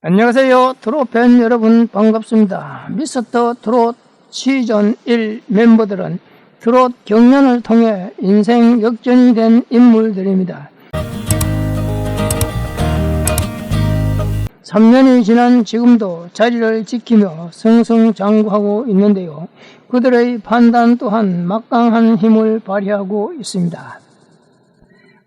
안녕하세요. 트롯팬 여러분 반갑습니다. 미스터 트롯 시즌 1 멤버들은 트롯 경연을 통해 인생 역전이 된 인물들입니다. 3년이 지난 지금도 자리를 지키며 승승장구하고 있는데요. 그들의 판단 또한 막강한 힘을 발휘하고 있습니다.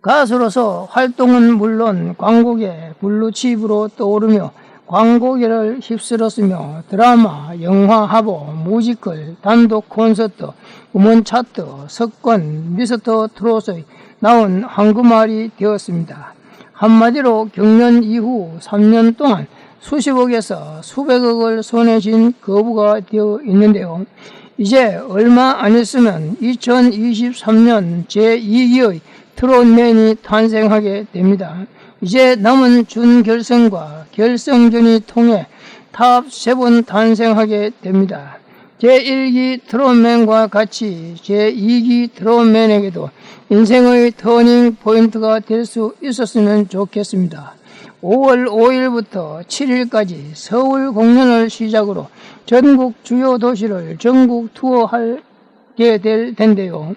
가수로서 활동은 물론 광고계 블루칩으로 떠오르며 광고계를 휩쓸었으며 드라마, 영화 화보, 뮤지컬, 단독 콘서트, 음원 차트, 석권, 미스터 트롯의 나온 황금알이 되었습니다. 한마디로 경연 이후 3년 동안 수십억에서 수백억을 손에 쥔 거부가 되어 있는데요. 이제 얼마 안 있으면 2023년 제2기의 트롯맨이 탄생하게 됩니다. 이제 남은 준결승과 결승전이 통해 탑7 탄생하게 됩니다. 제1기 트롯맨과 같이 제2기 트롯맨에게도 인생의 터닝 포인트가 될 수 있었으면 좋겠습니다. 5월 5일부터 7일까지 서울 공연을 시작으로 전국 주요 도시를 전국 투어하게 될 텐데요.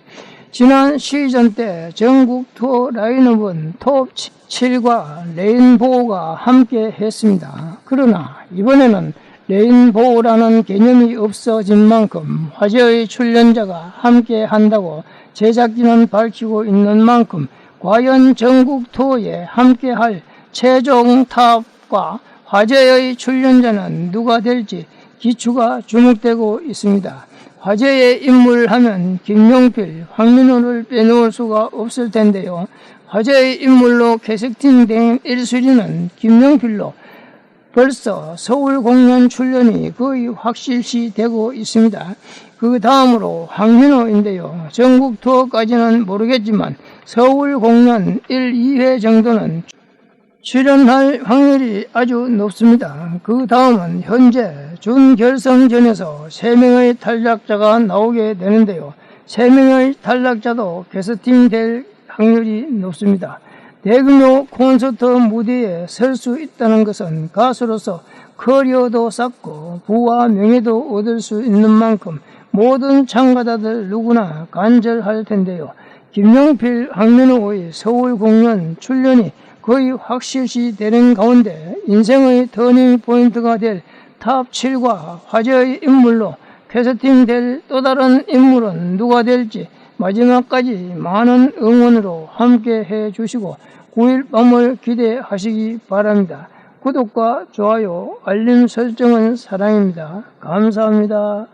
지난 시즌 때 전국 투어 라인업은 톱 7과 레인보우가 함께 했습니다. 그러나 이번에는 레인보우라는 개념이 없어진 만큼 화제의 출연자가 함께 한다고 제작진은 밝히고 있는 만큼 과연 전국 투어에 함께 할 최종 탑과 화제의 출연자는 누가 될지 기추가 주목되고 있습니다. 화제의 인물 하면 김용필, 황민호를 빼놓을 수가 없을 텐데요. 화제의 인물로 캐스팅된 1순위는 김용필로 벌써 서울 공연 출연이 거의 확실시 되고 있습니다. 그 다음으로 황민호인데요. 전국 투어까지는 모르겠지만 서울 공연 1, 2회 정도는 출연할 확률이 아주 높습니다. 그 다음은 현재 준결승전에서 3명의 탈락자가 나오게 되는데요. 3명의 탈락자도 캐스팅 될 확률이 높습니다. 대규모 콘서트 무대에 설 수 있다는 것은 가수로서 커리어도 쌓고 부와 명예도 얻을 수 있는 만큼 모든 참가자들 누구나 간절할 텐데요. 김용필, 황민호의 서울 공연 출연이 거의 확실시 되는 가운데 인생의 터닝 포인트가 될 탑 7과 화제의 인물로 캐스팅 될 또 다른 인물은 누가 될지 마지막까지 많은 응원으로 함께 해 주시고 9일 밤을 기대하시기 바랍니다. 구독과 좋아요, 알림 설정은 사랑입니다. 감사합니다.